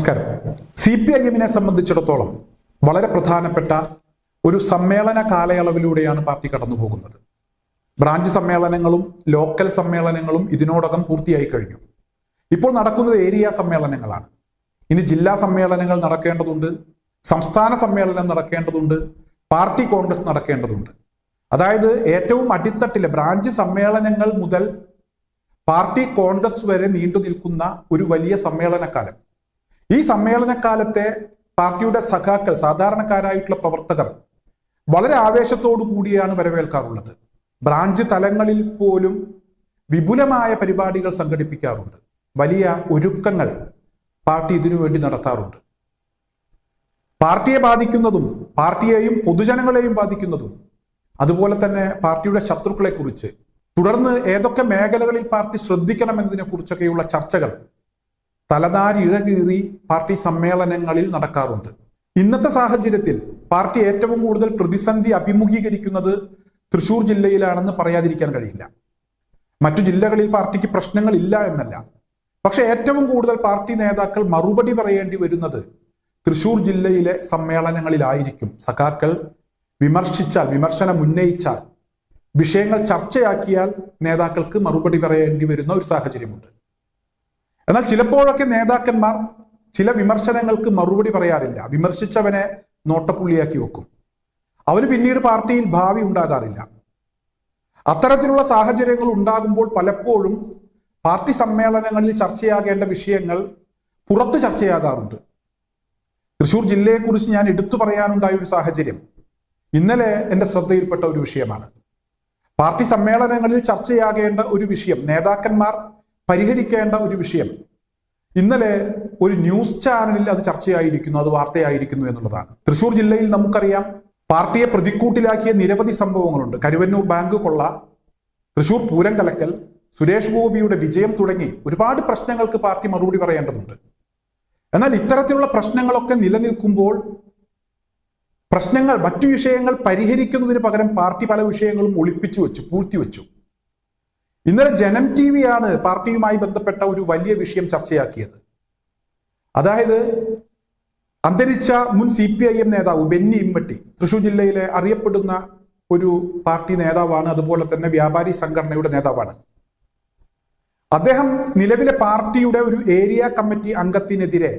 നമസ്കാരം. C P I എമ്മിനെ സംബന്ധിച്ചിടത്തോളം വളരെ പ്രധാനപ്പെട്ട ഒരു സമ്മേളന കാലയളവിലൂടെയാണ് പാർട്ടി കടന്നുപോകുന്നത്. ബ്രാഞ്ച് സമ്മേളനങ്ങളും ലോക്കൽ സമ്മേളനങ്ങളും ഇതിനോടകം പൂർത്തിയായി കഴിഞ്ഞു. ഇപ്പോൾ നടക്കുന്നത് ഏരിയ സമ്മേളനങ്ങളാണ്. ഇനി ജില്ലാ സമ്മേളനങ്ങൾ നടക്കേണ്ടതുണ്ട് സംസ്ഥാന സമ്മേളനം നടക്കേണ്ടതുണ്ട് പാർട്ടി കോൺഗ്രസ് നടക്കേണ്ടതുണ്ട്. അതായത് ഏറ്റവും അടിത്തട്ടിലെ ബ്രാഞ്ച് സമ്മേളനങ്ങൾ മുതൽ പാർട്ടി കോൺഗ്രസ് വരെ നീണ്ടു നിൽക്കുന്ന ഒരു വലിയ സമ്മേളനക്കാലം ഈ സമ്മേളനകാലത്തെ പാർട്ടിയുടെ സഖാക്കൾ സാധാരണക്കാരായിട്ടുള്ള പ്രവർത്തകർ വളരെ ആവേശത്തോടു കൂടിയാണ് വരവേൽക്കാറുള്ളത്. ബ്രാഞ്ച് തലങ്ങളിൽ പോലും വിപുലമായ പരിപാടികൾ സംഘടിപ്പിക്കാറുണ്ട്. വലിയ ഒരുക്കങ്ങൾ പാർട്ടി ഇതിനു വേണ്ടി നടത്താറുണ്ട്. പാർട്ടിയെ ബാധിക്കുന്നതും പാർട്ടിയെയും പൊതുജനങ്ങളെയും ബാധിക്കുന്നതും അതുപോലെ തന്നെ പാർട്ടിയുടെ ശത്രുക്കളെ കുറിച്ച് തുടർന്ന് ഏതൊക്കെ മേഖലകളിൽ പാർട്ടി ശ്രദ്ധിക്കണമെന്നതിനെ കുറിച്ചൊക്കെയുള്ള ചർച്ചകൾ തലനാരിഴകീറി പാർട്ടി സമ്മേളനങ്ങളിൽ നടക്കാറുണ്ട്. ഇന്നത്തെ സാഹചര്യത്തിൽ പാർട്ടി ഏറ്റവും കൂടുതൽ പ്രതിസന്ധി അഭിമുഖീകരിക്കുന്നത് തൃശൂർ ജില്ലയിലാണെന്ന് പറയാതിരിക്കാൻ കഴിയില്ല. മറ്റു ജില്ലകളിൽ പാർട്ടിക്ക് പ്രശ്നങ്ങളില്ല എന്നല്ല. പക്ഷെ ഏറ്റവും കൂടുതൽ പാർട്ടി നേതാക്കൾ മറുപടി പറയേണ്ടി വരുന്നത് തൃശൂർ ജില്ലയിലെ സമ്മേളനങ്ങളിലായിരിക്കും. സഖാക്കൾ വിമർശിച്ചാൽ വിമർശനം ഉന്നയിച്ചാൽ വിഷയങ്ങൾ ചർച്ചയാക്കിയാൽ നേതാക്കൾക്ക് മറുപടി പറയേണ്ടി വരുന്ന ഒരു സാഹചര്യമുണ്ട്. എന്നാൽ ചിലപ്പോഴൊക്കെ നേതാക്കന്മാർ ചില വിമർശനങ്ങൾക്ക് മറുപടി പറയാറില്ല. വിമർശിച്ചവനെ നോട്ടപ്പുള്ളിയാക്കി വെക്കും. അവന് പിന്നീട് പാർട്ടിയിൽ ഭാവി ഉണ്ടാകാറില്ല. അത്തരത്തിലുള്ള സാഹചര്യങ്ങൾ ഉണ്ടാകുമ്പോൾ പലപ്പോഴും പാർട്ടി സമ്മേളനങ്ങളിൽ ചർച്ചയാകേണ്ട വിഷയങ്ങൾ പുറത്ത് ചർച്ചയാകാറുണ്ട്. തൃശൂർ ജില്ലയെക്കുറിച്ച് ഞാൻ എടുത്തു പറയാനുണ്ടായ ഒരു സാഹചര്യം ഇന്നലെ എന്റെ ശ്രദ്ധയിൽപ്പെട്ട ഒരു വിഷയമാണ്. പാർട്ടി സമ്മേളനങ്ങളിൽ ചർച്ചയാകേണ്ട ഒരു വിഷയം നേതാക്കന്മാർ പരിഹരിക്കേണ്ട ഒരു വിഷയം. ഇന്നലെ ഒരു ന്യൂസ് ചാനലിൽ അത് ചർച്ചയായിരിക്കുന്നു അത് വാർത്തയായിരിക്കുന്നു എന്നുള്ളതാണ്. തൃശൂർ ജില്ലയിൽ നമുക്കറിയാം പാർട്ടിയെ പ്രതിക്കൂട്ടിലാക്കിയ നിരവധി സംഭവങ്ങളുണ്ട്. കരുവന്നൂർ ബാങ്ക് കൊള്ള തൃശൂർ പൂരം കലക്കൽ സുരേഷ് ഗോപിയുടെ വിജയം തുടങ്ങി ഒരുപാട് പ്രശ്നങ്ങൾക്ക് പാർട്ടി മറുപടി പറയേണ്ടതുണ്ട്. എന്നാൽ ഇത്തരത്തിലുള്ള പ്രശ്നങ്ങളൊക്കെ നിലനിൽക്കുമ്പോൾ പ്രശ്നങ്ങൾ മറ്റു വിഷയങ്ങൾ പരിഹരിക്കുന്നതിന് പകരം പാർട്ടി പല വിഷയങ്ങളും ഒളിപ്പിച്ചു വെച്ചു പൂഴ്ത്തിവെച്ചു ഇന്നലെ ജനം ടി ആണ് പാർട്ടിയുമായി ബന്ധപ്പെട്ട ഒരു വലിയ വിഷയം ചർച്ചയാക്കിയത്. അതായത് അന്തരിച്ച മുൻ സി പി ഐ എം നേതാവ് ബെന്നി ഇമ്മട്ടി തൃശൂർ ജില്ലയിലെ അറിയപ്പെടുന്ന ഒരു പാർട്ടി നേതാവാണ് അതുപോലെ തന്നെ വ്യാപാരി സംഘടനയുടെ നേതാവാണ്. അദ്ദേഹം നിലവിലെ പാർട്ടിയുടെ ഒരു ഏരിയ കമ്മിറ്റി അംഗത്തിനെതിരെ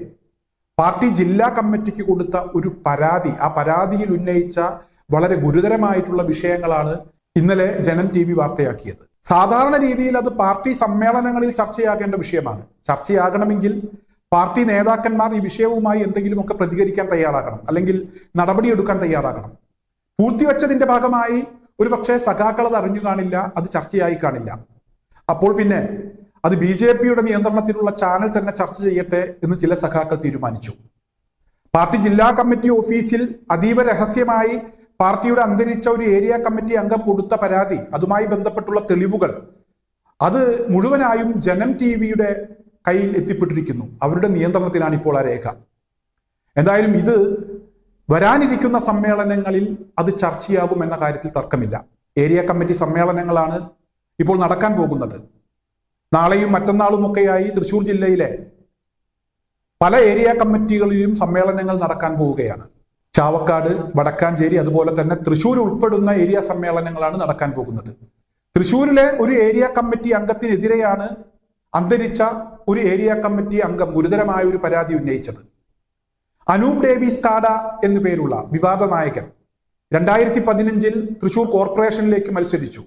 പാർട്ടി ജില്ലാ കമ്മിറ്റിക്ക് കൊടുത്ത ഒരു പരാതി ആ പരാതിയിൽ ഉന്നയിച്ച വളരെ ഗുരുതരമായിട്ടുള്ള വിഷയങ്ങളാണ് ഇന്നലെ ജനം ടി വി വാർത്തയാക്കിയത്. സാധാരണ രീതിയിൽ അത് പാർട്ടി സമ്മേളനങ്ങളിൽ ചർച്ചയാകേണ്ട വിഷയമാണ്. ചർച്ചയാകണമെങ്കിൽ പാർട്ടി നേതാക്കന്മാർ ഈ വിഷയവുമായി എന്തെങ്കിലുമൊക്കെ പ്രതികരിക്കാൻ തയ്യാറാകണം. അല്ലെങ്കിൽ നടപടിയെടുക്കാൻ തയ്യാറാകണം. പൂർത്തിവെച്ചതിന്റെ ഭാഗമായി ഒരു പക്ഷേ സഖാക്കൾ അത് അറിഞ്ഞു കാണില്ല അത് ചർച്ചയായി കാണില്ല. അപ്പോൾ പിന്നെ അത് ബി ജെ പിയുടെ നിയന്ത്രണത്തിലുള്ള ചാനൽ തന്നെ ചർച്ച ചെയ്യട്ടെ എന്ന് ചില സഖാക്കൾ തീരുമാനിച്ചു. പാർട്ടി ജില്ലാ കമ്മിറ്റി ഓഫീസിൽ അതീവ രഹസ്യമായി പാർട്ടിയുടെ അന്തരിച്ച ഒരു ഏരിയ കമ്മിറ്റി അംഗം കൊടുത്ത പരാതി അതുമായി ബന്ധപ്പെട്ടുള്ള തെളിവുകൾ അത് മുഴുവനായും ജനം ടി വിയുടെ കയ്യിൽ എത്തിപ്പെട്ടിരിക്കുന്നു. അവരുടെ നിയന്ത്രണത്തിലാണ് ഇപ്പോൾ ആ രേഖ. എന്തായാലും ഇത് വരാനിരിക്കുന്ന സമ്മേളനങ്ങളിൽ അത് ചർച്ചയാകും എന്ന കാര്യത്തിൽ തർക്കമില്ല. ഏരിയ കമ്മിറ്റി സമ്മേളനങ്ങളാണ് ഇപ്പോൾ നടക്കാൻ പോകുന്നത്. നാളെയും മറ്റന്നാളുമൊക്കെയായി തൃശൂർ ജില്ലയിലെ പല ഏരിയ കമ്മിറ്റികളിലും സമ്മേളനങ്ങൾ നടക്കാൻ പോവുകയാണ്. ചാവക്കാട് വടക്കാഞ്ചേരി അതുപോലെ തന്നെ തൃശൂർ ഉൾപ്പെടുന്ന ഏരിയ സമ്മേളനങ്ങളാണ് നടക്കാൻ പോകുന്നത്. തൃശൂരിലെ ഒരു ഏരിയ കമ്മിറ്റി അംഗത്തിനെതിരെയാണ് അന്തരിച്ച ഒരു ഏരിയ കമ്മിറ്റി അംഗം ഗുരുതരമായ ഒരു പരാതി ഉന്നയിച്ചത്. അനൂപ് ഡേവിസ് കാഡ എന്നു പേരുള്ള വിവാദ നായകൻ രണ്ടായിരത്തി പതിനഞ്ചിൽ തൃശൂർ കോർപ്പറേഷനിലേക്ക് മത്സരിച്ചു.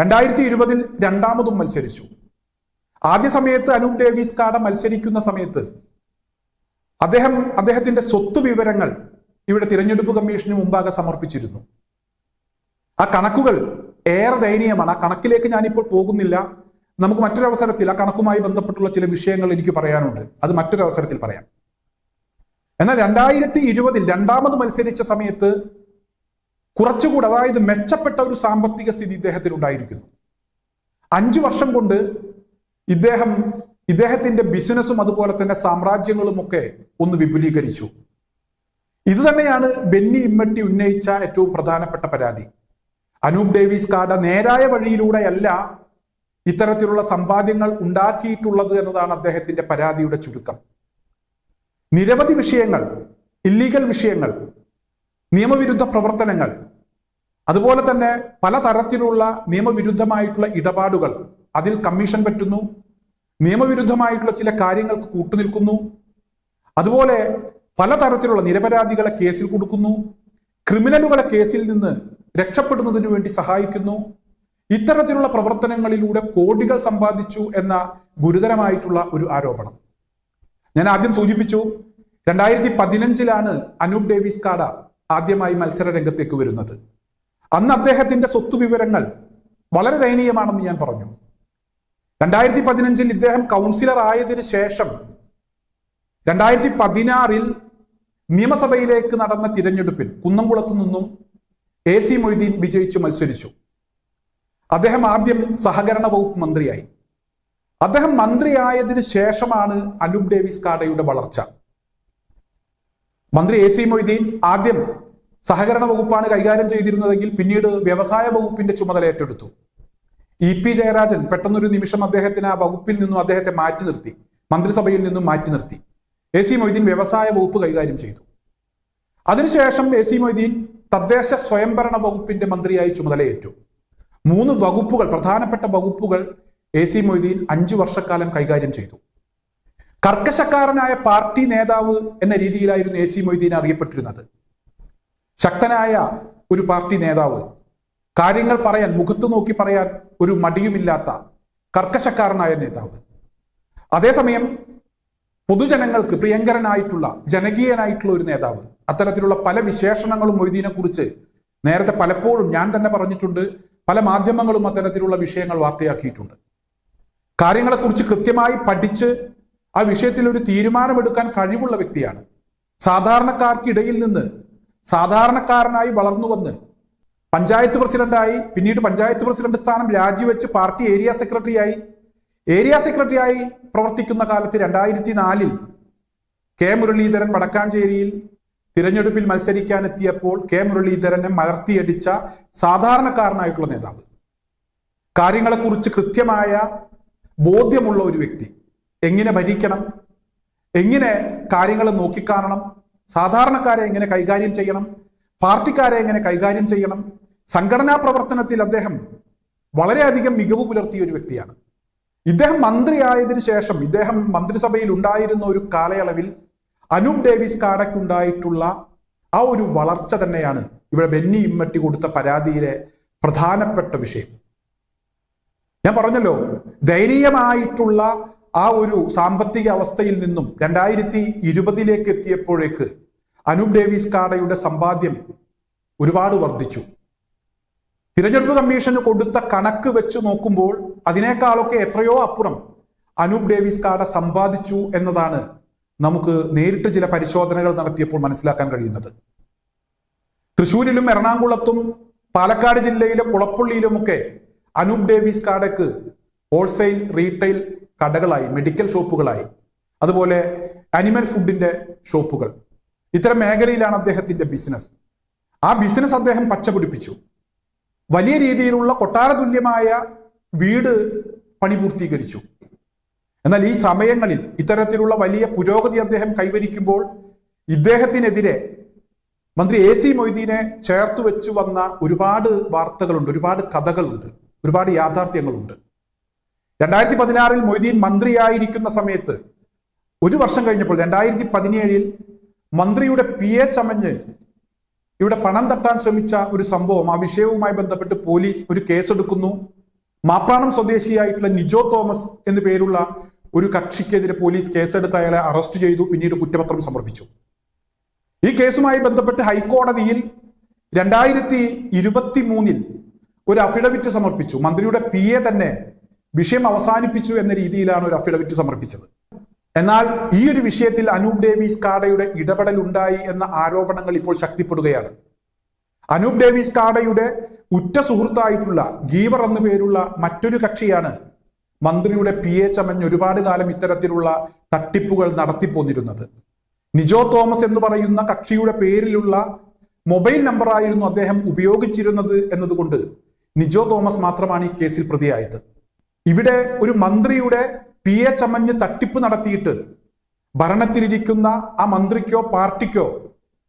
രണ്ടായിരത്തി ഇരുപതിൽ രണ്ടാമതും മത്സരിച്ചു. ആദ്യ സമയത്ത് അനൂപ് ഡേവിസ് കാഡ മത്സരിക്കുന്ന സമയത്ത് അദ്ദേഹം അദ്ദേഹത്തിന്റെ സ്വത്ത് വിവരങ്ങൾ ഇവിടെ തിരഞ്ഞെടുപ്പ് കമ്മീഷന് മുമ്പാകെ സമർപ്പിച്ചിരുന്നു. ആ കണക്കുകൾ ഏറെ ദയനീയമാണ്. ആ കണക്കിലേക്ക് ഞാനിപ്പോൾ പോകുന്നില്ല. നമുക്ക് മറ്റൊരവസരത്തിൽ ആ കണക്കുമായി ബന്ധപ്പെട്ടുള്ള ചില വിഷയങ്ങൾ എനിക്ക് പറയാനുണ്ട്. അത് മറ്റൊരവസരത്തിൽ പറയാം. എന്നാൽ രണ്ടായിരത്തി ഇരുപതിൽ രണ്ടാമത് മത്സരിച്ച സമയത്ത് കുറച്ചുകൂടെ അതായത് മെച്ചപ്പെട്ട ഒരു സാമ്പത്തിക സ്ഥിതി ഇദ്ദേഹത്തിന് ഉണ്ടായിരിക്കുന്നു. അഞ്ചു വർഷം കൊണ്ട് ഇദ്ദേഹം ഇദ്ദേഹത്തിന്റെ ബിസിനസ്സും അതുപോലെ തന്നെ സാമ്രാജ്യങ്ങളും ഒക്കെ ഒന്ന് വിപുലീകരിച്ചു. ഇത് തന്നെയാണ് ബെന്നി ഇമ്മട്ടി ഉന്നയിച്ച ഏറ്റവും പ്രധാനപ്പെട്ട പരാതി. അനൂപ് ഡേവിസ് കാട നേരായ വഴിയിലൂടെയല്ല ഇത്തരത്തിലുള്ള സമ്പാദ്യങ്ങൾ ഉണ്ടാക്കിയിട്ടുള്ളത് എന്നതാണ് അദ്ദേഹത്തിന്റെ പരാതിയുടെ ചുരുക്കം. നിരവധി വിഷയങ്ങൾ ഇല്ലീഗൽ വിഷയങ്ങൾ നിയമവിരുദ്ധ പ്രവർത്തനങ്ങൾ അതുപോലെ തന്നെ പലതരത്തിലുള്ള നിയമവിരുദ്ധമായിട്ടുള്ള ഇടപാടുകൾ അതിൽ കമ്മീഷൻ പറ്റുന്നു നിയമവിരുദ്ധമായിട്ടുള്ള ചില കാര്യങ്ങൾക്ക് കൂട്ടുനിൽക്കുന്നു. അതുപോലെ പലതരത്തിലുള്ള നിരപരാധികളെ കേസിൽ കൊടുക്കുന്നു ക്രിമിനലുകളെ കേസിൽ നിന്ന് രക്ഷപ്പെടുന്നതിനു വേണ്ടി സഹായിക്കുന്നു ഇത്തരത്തിലുള്ള പ്രവർത്തനങ്ങളിലൂടെ കോടികൾ സമ്പാദിച്ചു എന്ന ഗുരുതരമായിട്ടുള്ള ഒരു ആരോപണം. ഞാൻ ആദ്യം സൂചിപ്പിച്ചു രണ്ടായിരത്തി പതിനഞ്ചിലാണ് അനൂപ് ഡേവിസ് കാട ആദ്യമായി മത്സര രംഗത്തേക്ക് വരുന്നത്. അന്ന് അദ്ദേഹത്തിന്റെ സ്വത്ത് വിവരങ്ങൾ വളരെ ദയനീയമാണെന്ന് ഞാൻ പറഞ്ഞു. രണ്ടായിരത്തി പതിനഞ്ചിൽ ഇദ്ദേഹം കൗൺസിലർ ആയതിനു ശേഷം രണ്ടായിരത്തി പതിനാറിൽ നിയമസഭയിലേക്ക് നടന്ന തിരഞ്ഞെടുപ്പിൽ കുന്നംകുളത്തു നിന്നും എ സി മൊയ്തീൻ വിജയിച്ചു മത്സരിച്ചു. അദ്ദേഹം ആദ്യം സഹകരണ വകുപ്പ് മന്ത്രിയായി. അദ്ദേഹം മന്ത്രിയായതിന് ശേഷമാണ് അനൂപ് ഡേവിസ് കാടയുടെ വളർച്ച. മന്ത്രി എ സി മൊയ്തീൻ ആദ്യം സഹകരണ വകുപ്പാണ് കൈകാര്യം ചെയ്തിരുന്നതെങ്കിൽ പിന്നീട് വ്യവസായ വകുപ്പിന്റെ ചുമതല ഏറ്റെടുത്തു. ഇ പി ജയരാജൻ പെട്ടെന്നൊരു നിമിഷം അദ്ദേഹത്തിന് ആ വകുപ്പിൽ നിന്നും അദ്ദേഹത്തെ മാറ്റി നിർത്തി മന്ത്രിസഭയിൽ നിന്നും മാറ്റി നിർത്തി. എ സി മൊയ്തീൻ വ്യവസായ വകുപ്പ് കൈകാര്യം ചെയ്തു. അതിനുശേഷം എ സി മൊയ്തീൻ തദ്ദേശ സ്വയംഭരണ വകുപ്പിന്റെ മന്ത്രിയായി ചുമതലയേറ്റു. മൂന്ന് വകുപ്പുകൾ പ്രധാനപ്പെട്ട വകുപ്പുകൾ എ സി മൊയ്തീൻ അഞ്ചു വർഷക്കാലം കൈകാര്യം ചെയ്തു. കർക്കശക്കാരനായ പാർട്ടി നേതാവ് എന്ന രീതിയിലായിരുന്നു എ സി മൊയ്തീൻ അറിയപ്പെട്ടിരുന്നത്. ശക്തനായ ഒരു പാർട്ടി നേതാവ് കാര്യങ്ങൾ പറയാൻ മുഖത്ത് നോക്കി പറയാൻ ഒരു മടിയുമില്ലാത്ത കർക്കശക്കാരനായ നേതാവ്. അതേസമയം പൊതുജനങ്ങൾക്ക് പ്രിയങ്കരനായിട്ടുള്ള ജനകീയനായിട്ടുള്ള ഒരു നേതാവ്. അത്തരത്തിലുള്ള പല വിശേഷണങ്ങളും മൊയ്തീനെ കുറിച്ച് നേരത്തെ പലപ്പോഴും ഞാൻ തന്നെ പറഞ്ഞിട്ടുണ്ട്. പല മാധ്യമങ്ങളും അത്തരത്തിലുള്ള വിഷയങ്ങൾ വാർത്തയാക്കിയിട്ടുണ്ട്. കാര്യങ്ങളെക്കുറിച്ച് കൃത്യമായി പഠിച്ച് ആ വിഷയത്തിൽ ഒരു തീരുമാനമെടുക്കാൻ കഴിവുള്ള വ്യക്തിയാണ്. സാധാരണക്കാർക്കിടയിൽ നിന്ന് സാധാരണക്കാരനായി വളർന്നു വന്ന് പഞ്ചായത്ത് പ്രസിഡന്റായി പിന്നീട് പഞ്ചായത്ത് പ്രസിഡന്റ് സ്ഥാനം രാജിവെച്ച് പാർട്ടി ഏരിയ സെക്രട്ടറിയായി ഏരിയ സെക്രട്ടറിയായി പ്രവർത്തിക്കുന്ന കാലത്ത് രണ്ടായിരത്തി നാലിൽ കെ മുരളീധരൻ വടക്കാഞ്ചേരിയിൽ തിരഞ്ഞെടുപ്പിൽ മത്സരിക്കാൻ എത്തിയപ്പോൾ കെ മുരളീധരനെ മലർത്തിയടിച്ച സാധാരണക്കാരനായിട്ടുള്ള നേതാവ്. കാര്യങ്ങളെക്കുറിച്ച് കൃത്യമായ ബോധ്യമുള്ള ഒരു വ്യക്തി. എങ്ങനെ ഭരിക്കണം? എങ്ങനെ കാര്യങ്ങൾ നോക്കിക്കാണണം? സാധാരണക്കാരെ എങ്ങനെ കൈകാര്യം ചെയ്യണം? പാർട്ടിക്കാരെ എങ്ങനെ കൈകാര്യം ചെയ്യണം? സംഘടനാ പ്രവർത്തനത്തിൽ അദ്ദേഹം വളരെയധികം മികവ് പുലർത്തിയ ഒരു വ്യക്തിയാണ്. ഇദ്ദേഹം മന്ത്രിയായതിനു ശേഷം ഇദ്ദേഹം മന്ത്രിസഭയിൽ ഉണ്ടായിരുന്ന ഒരു കാലയളവിൽ അനൂപ് ഡേവിസ് കാടയ്ക്കുണ്ടായിട്ടുള്ള ആ ഒരു വളർച്ച തന്നെയാണ് ഇവിടെ ബെന്നി ഇമ്മട്ടി കൊടുത്ത പരാതിയിലെ പ്രധാനപ്പെട്ട വിഷയം. ഞാൻ പറഞ്ഞല്ലോ ദയനീയമായിട്ടുള്ള ആ ഒരു സാമ്പത്തിക അവസ്ഥയിൽ നിന്നും രണ്ടായിരത്തി ഇരുപതിലേക്ക് എത്തിയപ്പോഴേക്ക് അനൂപ് ഡേവിസ് കാടയുടെ സമ്പാദ്യം ഒരുപാട് വർദ്ധിച്ചു. തിരഞ്ഞെടുപ്പ് കമ്മീഷന് കൊടുത്ത കണക്ക് വെച്ച് നോക്കുമ്പോൾ അതിനേക്കാളൊക്കെ എത്രയോ അപ്പുറം അനൂപ് ഡേവിസ് കാട സമ്പാദിച്ചു എന്നതാണ് നമുക്ക് നേരിട്ട് ചില പരിശോധനകൾ നടത്തിയപ്പോൾ മനസ്സിലാക്കാൻ കഴിയുന്നത്. തൃശൂരിലും എറണാകുളത്തും പാലക്കാട് ജില്ലയിലെ കുളപ്പള്ളിയിലുമൊക്കെ അനൂപ് ഡേവിസ് കാടക്ക് ഹോൾസെയിൽ റീറ്റെയിൽ കടകളായി മെഡിക്കൽ ഷോപ്പുകളായി. അതുപോലെ അനിമൽ ഫുഡിന്റെ ഷോപ്പുകൾ. ഇത്തരം മേഖലയിലാണ് അദ്ദേഹത്തിന്റെ ബിസിനസ്. ആ ബിസിനസ് അദ്ദേഹം പച്ചപിടിപ്പിച്ചു. വലിയ രീതിയിലുള്ള കൊട്ടാര തുല്യമായ വീട് പണി പൂർത്തീകരിച്ചു. എന്നാൽ ഈ സമയങ്ങളിൽ ഇത്തരത്തിലുള്ള വലിയ പുരോഗതി അദ്ദേഹം കൈവരിക്കുമ്പോൾ ഇദ്ദേഹത്തിനെതിരെ മന്ത്രി എ സി മൊയ്തീനെ ചേർത്ത് വെച്ച് വന്ന ഒരുപാട് വാർത്തകളുണ്ട് ഒരുപാട് കഥകളുണ്ട് ഒരുപാട് യാഥാർത്ഥ്യങ്ങളുണ്ട്. രണ്ടായിരത്തി പതിനാറിൽ മൊയ്തീൻ മന്ത്രിയായിരിക്കുന്ന സമയത്ത് ഒരു വർഷം കഴിഞ്ഞപ്പോൾ രണ്ടായിരത്തി പതിനേഴിൽ മന്ത്രിയുടെ പി എ ചമഞ്ഞ് ഇവിടെ പണം തട്ടാൻ ശ്രമിച്ച ഒരു സംഭവം ആ വിഷയവുമായി ബന്ധപ്പെട്ട് പോലീസ് ഒരു കേസെടുക്കുന്നു. മാപ്രാണം സ്വദേശിയായിട്ടുള്ള നിജോ തോമസ് എന്നു പേരുള്ള ഒരു കക്ഷിക്കെതിരെ പോലീസ് കേസെടുത്ത് അയാളെ അറസ്റ്റ് ചെയ്തു പിന്നീട് കുറ്റപത്രം സമർപ്പിച്ചു. ഈ കേസുമായി ബന്ധപ്പെട്ട് ഹൈക്കോടതിയിൽ രണ്ടായിരത്തി ഇരുപത്തി മൂന്നിൽ ഒരു അഫിഡവിറ്റ് സമർപ്പിച്ചു. മന്ത്രിയുടെ പി എ തന്നെ വിഷയം അവസാനിപ്പിച്ചു എന്ന രീതിയിലാണ് ഒരു അഫിഡവിറ്റ് സമർപ്പിച്ചത്. എന്നാൽ ഈ ഒരു വിഷയത്തിൽ അനൂപ് ഡേവിസ് കാടയുടെ ഇടപെടൽ ഉണ്ടായി എന്ന ആരോപണങ്ങൾ ഇപ്പോൾ ശക്തിപ്പെടുകയാണ്. അനൂപ് ഡേവിസ് കാടയുടെ ഉറ്റ സുഹൃത്തായിട്ടുള്ള ഗീവർ എന്നു പേരുള്ള മറ്റൊരു കക്ഷിയാണ് മന്ത്രിയുടെ പി എ ചമഞ്ഞ് ഒരുപാട് കാലം ഇത്തരത്തിലുള്ള തട്ടിപ്പുകൾ നടത്തിപ്പോന്നിരുന്നത്. നിജോ തോമസ് എന്ന് പറയുന്ന കക്ഷിയുടെ പേരിലുള്ള മൊബൈൽ നമ്പറായിരുന്നു അദ്ദേഹം ഉപയോഗിച്ചിരുന്നത് എന്നതുകൊണ്ട് നിജോ തോമസ് മാത്രമാണ് ഈ കേസിൽ പ്രതിയായത്. ഇവിടെ ഒരു മന്ത്രിയുടെ പി എ ചമഞ്ഞ് തട്ടിപ്പ് നടത്തിയിട്ട് ഭരണത്തിലിരിക്കുന്ന ആ മന്ത്രിക്കോ പാർട്ടിക്കോ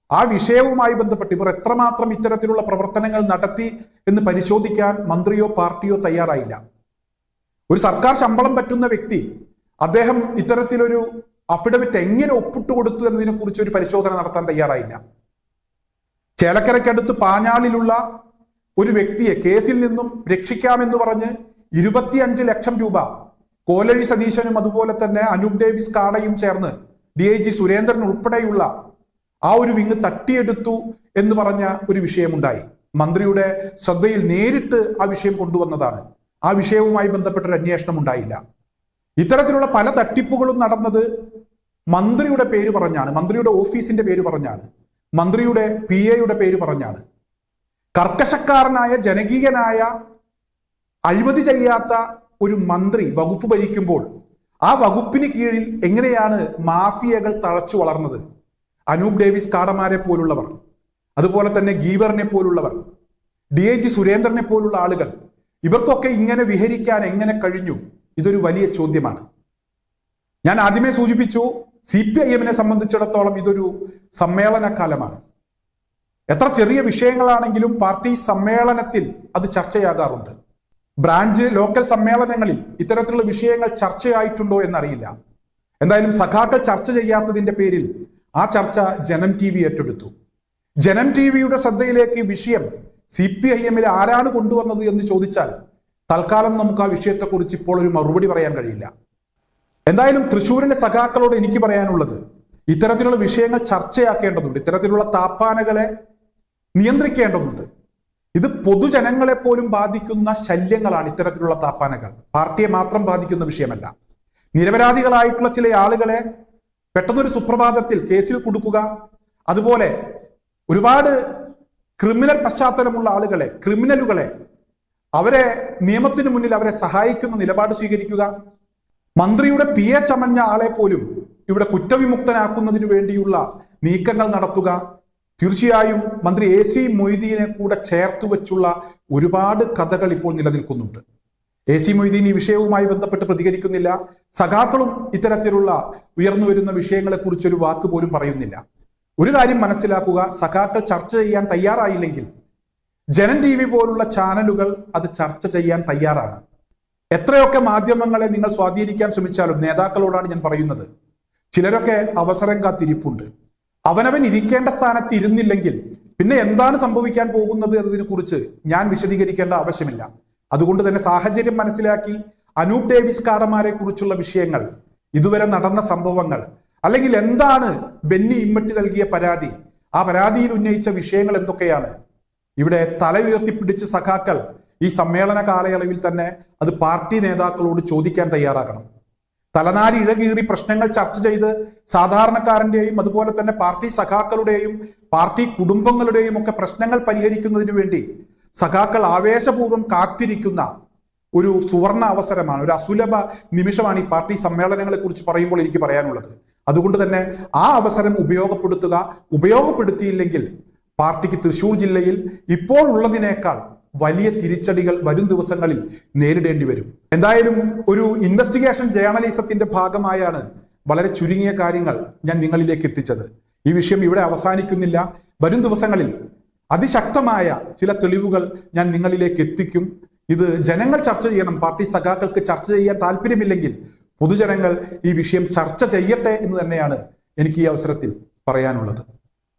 ആ വിഷയവുമായി ബന്ധപ്പെട്ട് ഇവർ എത്രമാത്രം ഇത്തരത്തിലുള്ള പ്രവർത്തനങ്ങൾ നടത്തി എന്ന് പരിശോധിക്കാൻ മന്ത്രിയോ പാർട്ടിയോ തയ്യാറായില്ല. ഒരു സർക്കാർ ശമ്പളം പറ്റുന്ന വ്യക്തി അദ്ദേഹം ഇത്തരത്തിലൊരു അഫിഡവിറ്റ് എങ്ങനെ ഒപ്പിട്ട് കൊടുത്തു എന്നതിനെ കുറിച്ച് ഒരു പരിശോധന നടത്താൻ തയ്യാറായില്ല. ചേലക്കരയ്ക്കടുത്ത് പാഞ്ഞാളിലുള്ള ഒരു വ്യക്തിയെ കേസിൽ നിന്നും രക്ഷിക്കാമെന്ന് പറഞ്ഞ് ഇരുപത്തിയഞ്ച് ലക്ഷം രൂപ കോലഴി സതീശനും അതുപോലെ തന്നെ അനൂപ് ഡേവിസ് കാളയും ചേർന്ന് ഡി ഐ ജി സുരേന്ദ്രൻ ഉൾപ്പെടെയുള്ള ആ ഒരു വിങ് തട്ടിയെടുത്തു എന്ന് പറഞ്ഞ ഒരു വിഷയമുണ്ടായി. മന്ത്രിയുടെ ശ്രദ്ധയിൽ നേരിട്ട് ആ വിഷയം കൊണ്ടുവന്നതാണ്. ആ വിഷയവുമായി ബന്ധപ്പെട്ട ഒരു അന്വേഷണം ഉണ്ടായില്ല. ഇത്തരത്തിലുള്ള പല തട്ടിപ്പുകളും നടന്നത് മന്ത്രിയുടെ പേര് പറഞ്ഞാണ് മന്ത്രിയുടെ ഓഫീസിന്റെ പേര് പറഞ്ഞാണ് മന്ത്രിയുടെ പി എയുടെ പേര് പറഞ്ഞാണ്. കർക്കശക്കാരനായ ജനകീയനായ അഴിമതി ചെയ്യാത്ത ഒരു മന്ത്രി വകുപ്പ് ഭരിക്കുമ്പോൾ ആ വകുപ്പിന് കീഴിൽ എങ്ങനെയാണ് മാഫിയകൾ തഴച്ചു വളർന്നത്? അനൂപ് ഡേവിസ് കാടമാരെ പോലുള്ളവർ അതുപോലെ തന്നെ ഗീവറിനെ പോലുള്ളവർ ഡി ജി സുരേന്ദ്രനെ പോലുള്ള ആളുകൾ ഇവർക്കൊക്കെ ഇങ്ങനെ വിഹരിക്കാൻ എങ്ങനെ കഴിഞ്ഞു? ഇതൊരു വലിയ ചോദ്യമാണ്. ഞാൻ ആദ്യമേ സൂചിപ്പിച്ചു സി പി ഐ എമ്മിനെ സംബന്ധിച്ചിടത്തോളം ഇതൊരു സമ്മേളന കാലമാണ് എത്ര ചെറിയ വിഷയങ്ങളാണെങ്കിലും പാർട്ടി സമ്മേളനത്തിൽ അത് ചർച്ചയാകാറുണ്ട്. ബ്രാഞ്ച് ലോക്കൽ സമ്മേളനങ്ങളിൽ ഇത്തരത്തിലുള്ള വിഷയങ്ങൾ ചർച്ചയായിട്ടുണ്ടോ എന്നറിയില്ല. എന്തായാലും സഖാക്കൾ ചർച്ച ചെയ്യാത്തതിന്റെ പേരിൽ ആ ചർച്ച ജനം ടി വി ഏറ്റെടുത്തു. ജനം ടി വിയുടെ ശ്രദ്ധയിലേക്ക് വിഷയം സി പി ഐ എമ്മിൽ ആരാണ് കൊണ്ടുവന്നത് എന്ന് ചോദിച്ചാൽ തൽക്കാലം നമുക്ക് ആ വിഷയത്തെക്കുറിച്ച് ഇപ്പോൾ ഒരു മറുപടി പറയാൻ കഴിയില്ല. എന്തായാലും തൃശ്ശൂരിലെ സഖാക്കളോട് എനിക്ക് പറയാനുള്ളത് ഇത്തരത്തിലുള്ള വിഷയങ്ങൾ ചർച്ചയാക്കേണ്ടതുണ്ട്. ഇത്തരത്തിലുള്ള താപ്പാനകളെ നിയന്ത്രിക്കേണ്ടതുണ്ട്. ഇത് പൊതുജനങ്ങളെ പോലും ബാധിക്കുന്ന ശല്യങ്ങളാണ് ഇത്തരത്തിലുള്ള താപ്പാനകൾ. പാർട്ടിയെ മാത്രം ബാധിക്കുന്ന വിഷയമല്ല. നിരപരാധികളായിട്ടുള്ള ചില ആളുകളെ പെട്ടെന്നൊരു സുപ്രഭാതത്തിൽ കേസിൽ കൊടുക്കുക അതുപോലെ ഒരുപാട് ക്രിമിനൽ പശ്ചാത്തലമുള്ള ആളുകളെ ക്രിമിനലുകളെ അവരെ നിയമത്തിന് മുന്നിൽ അവരെ സഹായിക്കുന്ന നിലപാട് സ്വീകരിക്കുക മന്ത്രിയുടെ പി എ ചമഞ്ഞ ആളെ പോലും ഇവിടെ കുറ്റവിമുക്തനാക്കുന്നതിന് വേണ്ടിയുള്ള നീക്കങ്ങൾ നടത്തുക തീർച്ചയായും മന്ത്രി എ സി മൊയ്തീനെ കൂടെ ചേർത്ത് വെച്ചുള്ള ഒരുപാട് കഥകൾ ഇപ്പോൾ നിലനിൽക്കുന്നുണ്ട്. എ സി മൊയ്തീൻ ഈ വിഷയവുമായി ബന്ധപ്പെട്ട് പ്രതികരിക്കുന്നില്ല. സഖാക്കളും ഇത്തരത്തിലുള്ള ഉയർന്നു വരുന്ന വിഷയങ്ങളെ കുറിച്ച് ഒരു വാക്ക് പോലും പറയുന്നില്ല. ഒരു കാര്യം മനസ്സിലാക്കുക സഖാക്കൾ ചർച്ച ചെയ്യാൻ തയ്യാറായില്ലെങ്കിൽ ജനൻ ടി വി പോലുള്ള ചാനലുകൾ അത് ചർച്ച ചെയ്യാൻ തയ്യാറാണ്. എത്രയൊക്കെ മാധ്യമങ്ങളെ നിങ്ങൾ സ്വാധീനിക്കാൻ ശ്രമിച്ചാലും നേതാക്കളോടാണ് ഞാൻ പറയുന്നത്. ചിലരൊക്കെ അവസരം കാത്തിരിപ്പുണ്ട്. അവനവൻ ഇരിക്കേണ്ട സ്ഥാനത്ത് ഇരുന്നില്ലെങ്കിൽ പിന്നെ എന്താണ് സംഭവിക്കാൻ പോകുന്നത് എന്നതിനെ കുറിച്ച് ഞാൻ വിശദീകരിക്കേണ്ട ആവശ്യമില്ല. അതുകൊണ്ട് തന്നെ സാഹചര്യം മനസ്സിലാക്കി അനൂപ് ഡേവിസ് കാടമാരെ കുറിച്ചുള്ള വിഷയങ്ങൾ ഇതുവരെ നടന്ന സംഭവങ്ങൾ അല്ലെങ്കിൽ എന്താണ് ബെന്നി ഇമ്മട്ടി നൽകിയ പരാതി ആ പരാതിയിൽ ഉന്നയിച്ച വിഷയങ്ങൾ എന്തൊക്കെയാണ്? ഇവിടെ തല ഉയർത്തിപ്പിടിച്ച് സഖാക്കൾ ഈ സമ്മേളന കാലയളവിൽ തന്നെ അത് പാർട്ടി നേതാക്കളോട് ചോദിക്കാൻ തയ്യാറാകണം. തലനാരി ഇഴകീറി പ്രശ്നങ്ങൾ ചർച്ച ചെയ്ത് സാധാരണക്കാരന്റെയും അതുപോലെ തന്നെ പാർട്ടി സഖാക്കളുടെയും പാർട്ടി കുടുംബങ്ങളുടെയും ഒക്കെ പ്രശ്നങ്ങൾ പരിഹരിക്കുന്നതിന് വേണ്ടി സഖാക്കൾ ആവേശപൂർവം കാത്തിരിക്കുന്ന ഒരു സുവർണ അവസരമാണ് ഒരു അസുലഭ നിമിഷമാണ് ഈ പാർട്ടി സമ്മേളനങ്ങളെ കുറിച്ച് പറയുമ്പോൾ എനിക്ക് പറയാനുള്ളത്. അതുകൊണ്ട് തന്നെ ആ അവസരം ഉപയോഗപ്പെടുത്തുക ഉപയോഗപ്പെടുത്തിയില്ലെങ്കിൽ പാർട്ടിക്ക് തൃശൂർ ജില്ലയിൽ ഇപ്പോൾ ഉള്ളതിനേക്കാൾ വലിയ തിരിച്ചടികൾ വരും ദിവസങ്ങളിൽ നേരിടേണ്ടി വരും. എന്തായാലും ഒരു ഇൻവെസ്റ്റിഗേഷൻ ജേർണലിസത്തിന്റെ ഭാഗമായാണ് വളരെ ചുരുങ്ങിയ കാര്യങ്ങൾ ഞാൻ നിങ്ങളിലേക്ക് എത്തിച്ചത്. ഈ വിഷയം ഇവിടെ അവസാനിക്കുന്നില്ല. വരും ദിവസങ്ങളിൽ അതിശക്തമായ ചില തെളിവുകൾ ഞാൻ നിങ്ങളിലേക്ക് എത്തിക്കും. ഇത് ജനങ്ങൾ ചർച്ച ചെയ്യണം. പാർട്ടി സഖാക്കൾക്ക് ചർച്ച ചെയ്യാൻ താല്പര്യമില്ലെങ്കിൽ പൊതുജനങ്ങൾ ഈ വിഷയം ചർച്ച ചെയ്യട്ടെ എന്ന് തന്നെയാണ് എനിക്ക് ഈ അവസരത്തിൽ പറയാനുള്ളത്.